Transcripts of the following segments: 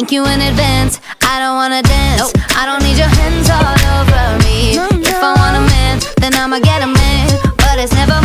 Thank you in advance. I don't wanna dance. I don't need your hands all over me. If I want a man, then I'ma get a man. But it's never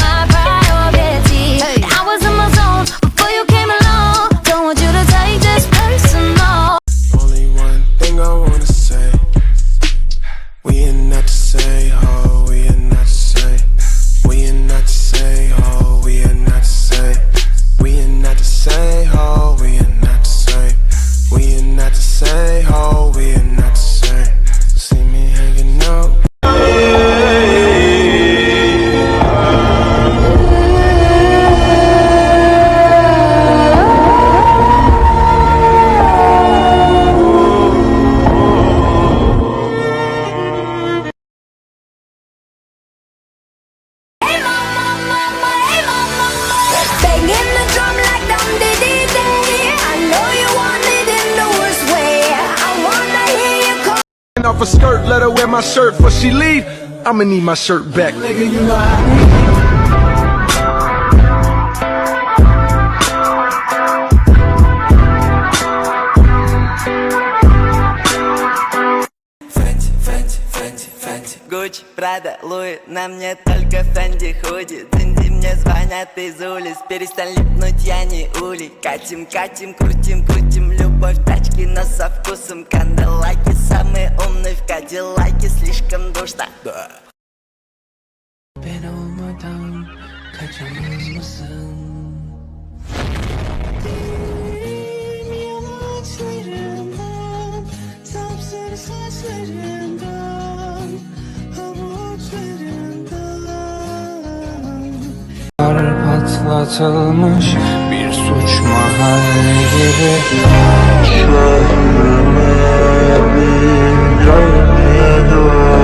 call. off a skirt, let her wear my shirt before she leave. I'ma need my shirt back. Nigga, you know Фэнти Гуччи, Прада, Луи, на мне только Фэнди худи Динди мне звонят из улиц Перестань липнуть, я не улей Катим, катим, крутим, крутим Любовь тачки, но со вкусом Канделаки, самый умный в Кадиллаке Слишком душно да. Ben olmadan kaçamaz mısın? Yamaçlarından, sapsarı saçlarından, havuçlarından. patlatılmış bir suç mahalli gibi Taking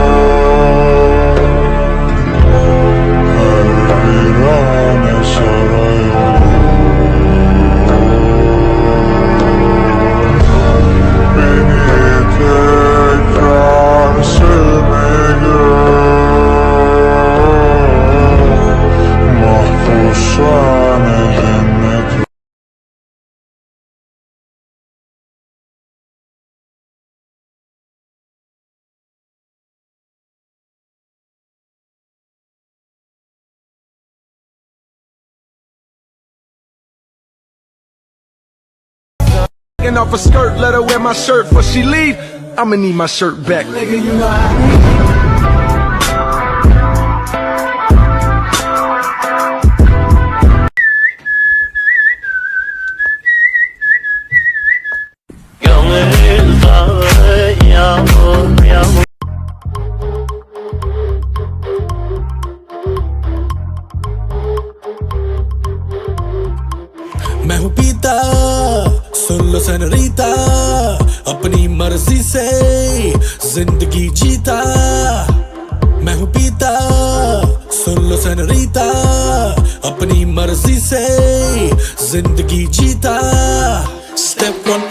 off a skirt, let her wear my shirt before she leave. I'ma need my shirt back. Nigga, you know I अपनी मर्ज़ी से ज़िंदगी जीता। मैं हूँ पीता, सुन लो सनरीता अपनी मर्ज़ी से ज़िंदगी जीता। Step one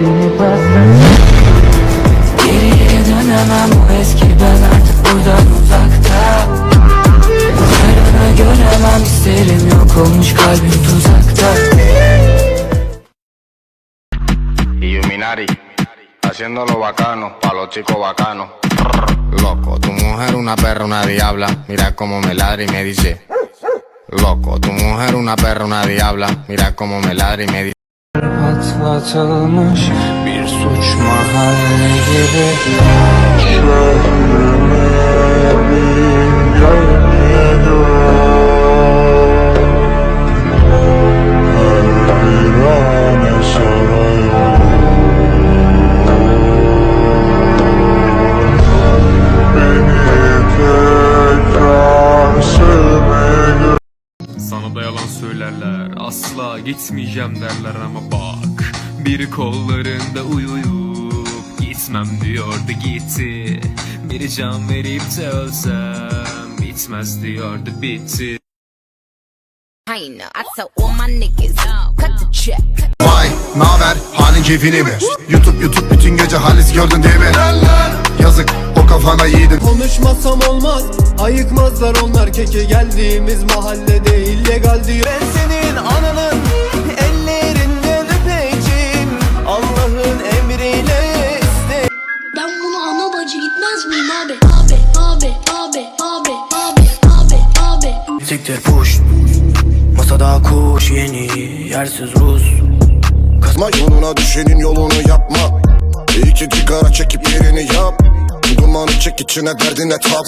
yesini bastım Geriye dönemem bu eski ben artık buradan uzakta Yarını göremem isterim yok olmuş kalbim tuzakta Illuminati, haciéndolo bacano, pa' los chicos bacanos. Loco, tu mujer una perra, una diabla, mira cómo me ladra y me dice. Loco, tu mujer una perra, una diabla, mira cómo me ladra y me dice. Patlatılmış bir suç mahalli gibi. Söylerler gitmeyeceğim derler ama bak Biri kollarında uyuyup Gitmem diyordu gitti Biri can verip de ölsem Bitmez diyordu bitti I know. I tell all my niggas, cut the check. Vay naber halin keyfini mi? YouTube YouTube bütün gece halis gördün değil mi? Yazık o kafana yiğidin Konuşmasam olmaz Ayıkmazlar onlar keke geldiğimiz mahallede illegal diyor Ben senin ananın yersiz Rus Kazma yoluna düşenin yolunu yapma. İki sigara çekip yerini yap. Dumanı çek içine derdine tap.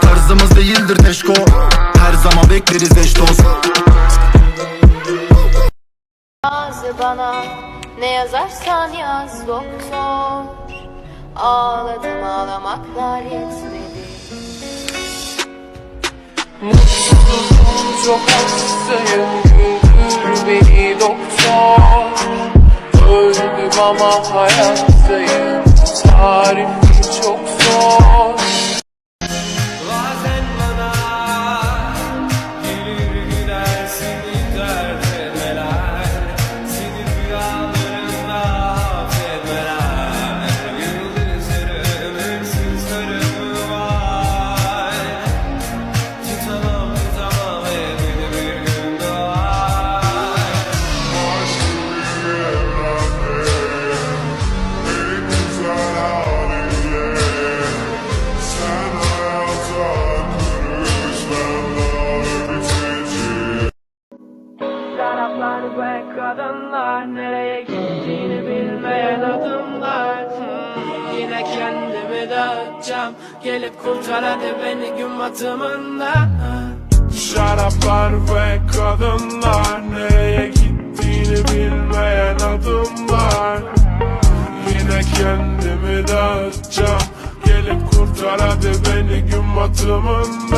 Tarzımız değildir teşko. Her zaman bekleriz eş dost. Yaz bana ne yazarsan yaz doktor. Ağladım ağlamaklar yetmedi. Çok hastayım güldür beni doktor Öldüm ama hayattayım. Tarifi ve kadınlar Nereye gittiğini bilmeyen adımlar. Yine kendimi dağıtacağım. Gelip kurtar hadi beni gün batımında. Şaraplar ve kadınlar Nereye gittiğini bilmeyen adımlar. Yine kendimi dağıtacağım. Gelip kurtar hadi beni gün batımında